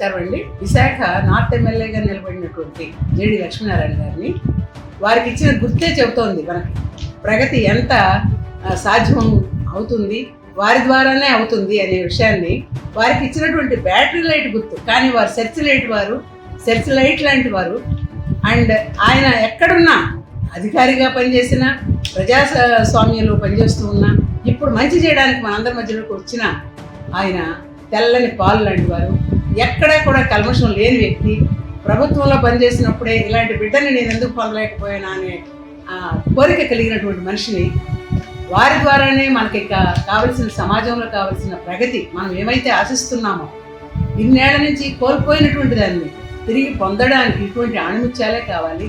నమస్కారం అండి విశాఖ నార్త్ ఎమ్మెల్యేగా నిలబడినటువంటి జేడి లక్ష్మీనారాయణ గారిని. వారికి ఇచ్చిన గుర్తే చెబుతోంది మనకి. ప్రగతి ఎంత సాధ్యం అవుతుంది వారి ద్వారానే అవుతుంది అనే విషయాన్ని. వారికి ఇచ్చినటువంటి బ్యాటరీ లైట్ గుర్తు కానీ వారు సెర్చ్ లైట్ వారు సెర్చ్ లైట్ లాంటి వారు. అండ్ ఆయన ఎక్కడున్నా అధికారిగా పనిచేసిన ప్రజాస్వామ్యంలో పనిచేస్తూ ఉన్నా ఇప్పుడు మంచి చేయడానికి మనందరి మధ్యలోకి వచ్చిన ఆయన తెల్లని పాలు లాంటి వారు. ఎక్కడా కూడా కల్మషం లేని వ్యక్తి. ప్రభుత్వంలో పనిచేసినప్పుడే ఇలాంటి బిడ్డని నేను ఎందుకు పొందలేకపోయానా అనే ఆ, కోరిక కలిగినటువంటి మనిషిని వారి ద్వారానే మనకి కావలసిన సమాజంలో కావలసిన ప్రగతి మనం ఏమైతే ఆశిస్తున్నామో ఇన్నేళ్ళ నుంచి కోల్పోయినటువంటి దాన్ని తిరిగి పొందడానికి ఇటువంటి ఆణిముత్యాలే కావాలి.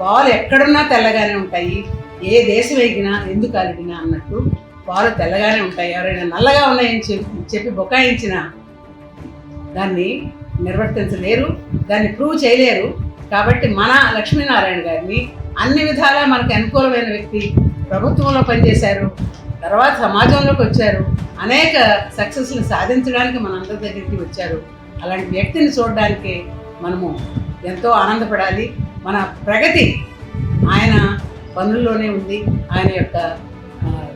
పాలు ఎక్కడున్నా తెల్లగానే ఉంటాయి. ఏ దేశం ఎగినా ఎందుకు అలిగినా అన్నట్టు పాలు తెల్లగానే ఉంటాయి. ఎవరైనా నల్లగా ఉన్నాయని చెప్పి చెప్పి బొకాయించినా దాన్ని నిర్వర్తించలేరు దాన్ని ప్రూవ్ చేయలేరు. కాబట్టి మన లక్ష్మీనారాయణ గారిని అన్ని విధాలా మనకు అనుకూలమైన వ్యక్తి ప్రభుత్వంలో పనిచేశారు తర్వాత సమాజంలోకి వచ్చారు అనేక సక్సెస్ని సాధించడానికి మన అందరి దగ్గరికి వచ్చారు. అలాంటి వ్యక్తిని చూడడానికి మనము ఎంతో ఆనందపడాలి. మన ప్రగతి ఆయన పనుల్లోనే ఉంది ఆయన యొక్క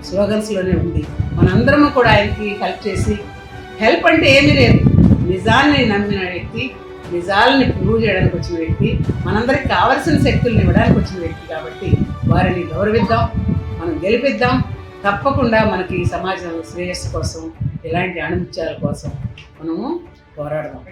స్లోగన్స్లోనే ఉంది. మనందరము కూడా ఆయనకి హెల్ప్ చేసి హెల్ప్ అంటే ఏమీ లేదు. నిజాన్ని నమ్మిన వ్యక్తి నిజాలని ప్రూవ్ చేయడానికి వచ్చిన వ్యక్తి మనందరికి కావలసిన శక్తుల్ని ఇవ్వడానికి వచ్చిన వ్యక్తి కాబట్టి వారిని గౌరవిద్దాం మనం గెలిపిద్దాం. తప్పకుండా మనకి ఈ సమాజం శ్రేయస్సు కోసం ఇలాంటి అణుముత్యాల కోసం మనము పోరాడదాం.